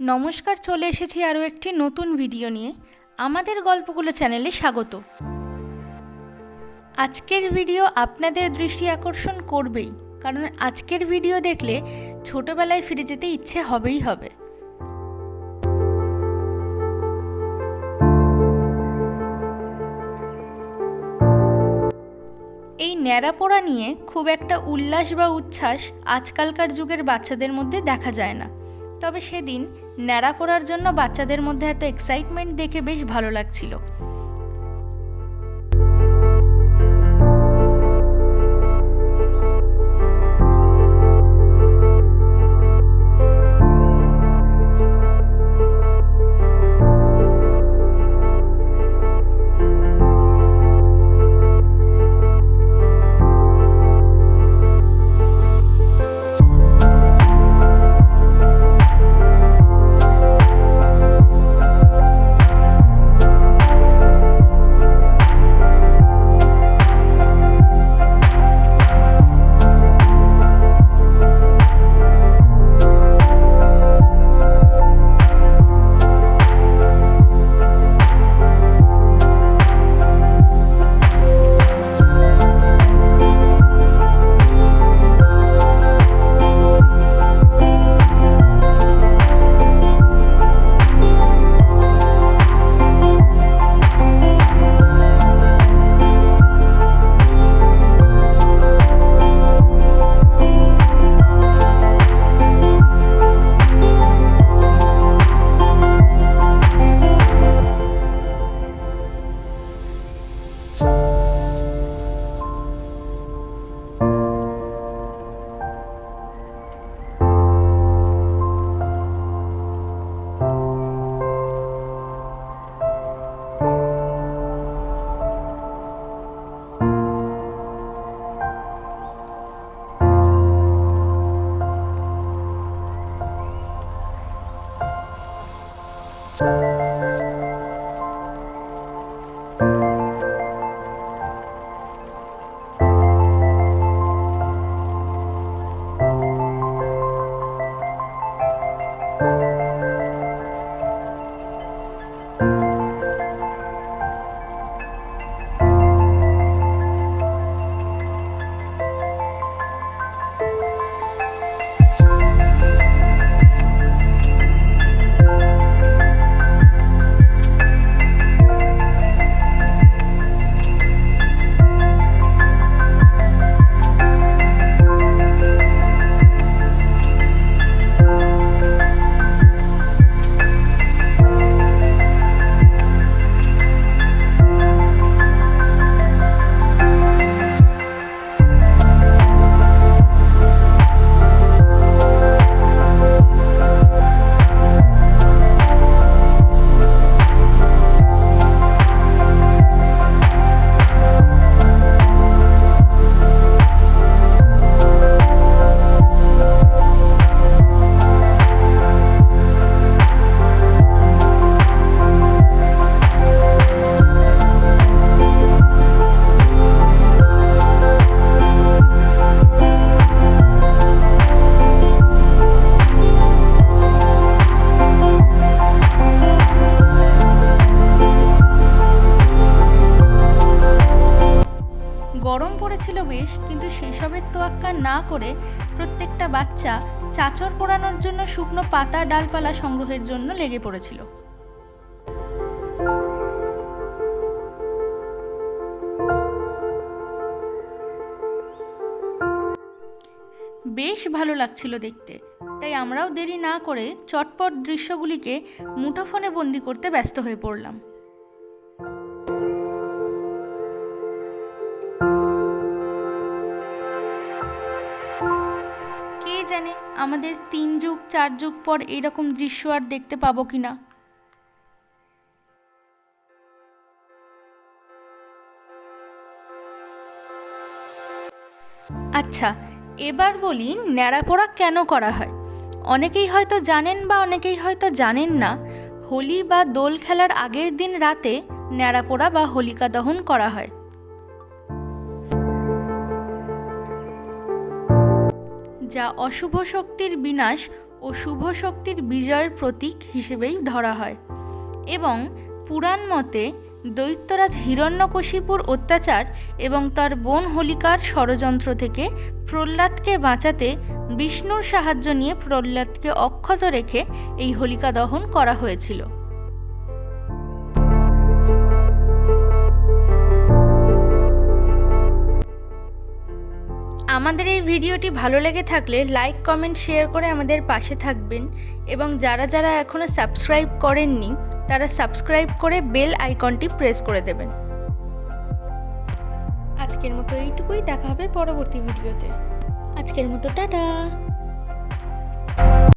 নমস্কার, চলে এসেছি আরও একটি নতুন ভিডিও নিয়ে। আমাদের গল্পগুলো চ্যানেলে স্বাগত। আজকের ভিডিও আপনাদের দৃষ্টি আকর্ষণ করবেই, কারণ আজকের ভিডিও দেখলে ছোটবেলায় ফিরে যেতে ইচ্ছে হবেই হবে। এই ন্যাড়াপোড়া নিয়ে খুব একটা উল্লাস বা উচ্ছ্বাস আজকালকার যুগের বাচ্চাদের মধ্যে দেখা যায় না। তবে সেদিন ন্যাড়া পড়ার জন্য বাচ্চাদের মধ্যে এত এক্সাইটমেন্ট দেখে বেশ ভালো লাগছিল। Bye. বেশ কিন্তু সেসবের তোয়াক্কা না করে প্রত্যেকটা বাচ্চা চাচর পোড়ানোর জন্য শুকনো পাতা ডালপালা সংগ্রহের জন্য লেগে পড়েছিল। বেশ ভালো লাগছিল দেখতে, তাই আমরাও দেরি না করে চটপট দৃশ্যগুলিকে মুঠোফোনে বন্দি করতে ব্যস্ত হয়ে পড়লাম। জানে আমাদের তিন যুগ, চার যুগ পর এইরকম দৃশ্য আর দেখতে পাবো কি না। আচ্ছা এবার বলি ন্যাড়াপোড়া কেন করা হয়? অনেকেই হয়তো জানেন বা অনেকেই হয়তো জানেন না, হোলি বা দোল খেলার আগের দিন রাতে ন্যাড়াপোড়া বা হোলিকা দহন করা হয়। যা অশুভ শক্তির বিনাশ ও শুভ শক্তির বিজয়ের প্রতীক হিসেবেই ধরা হয়। এবং পুরাণ মতে দৈত্যরাজ হিরণ্যকশিপুর অত্যাচার এবং তার বোন হোলিকার ষড়যন্ত্র থেকে প্রহ্লাদকে বাঁচাতে বিষ্ণুর সাহায্য নিয়ে প্রহ্লাদকে অক্ষত রেখে এই হোলিকা দহন করা হয়েছিল। আমাদের এই ভিডিওটি ভালো লেগে থাকলে লাইক কমেন্ট শেয়ার করে আমাদের পাশে থাকবেন এবং যারা যারা এখনও সাবস্ক্রাইব করেননি তারা সাবস্ক্রাইব করে বেল আইকনটি প্রেস করে দেবেন। আজকের মতো এইটুকুই দেখা হবে পরবর্তী ভিডিওতে। আজকের মতো টাটা!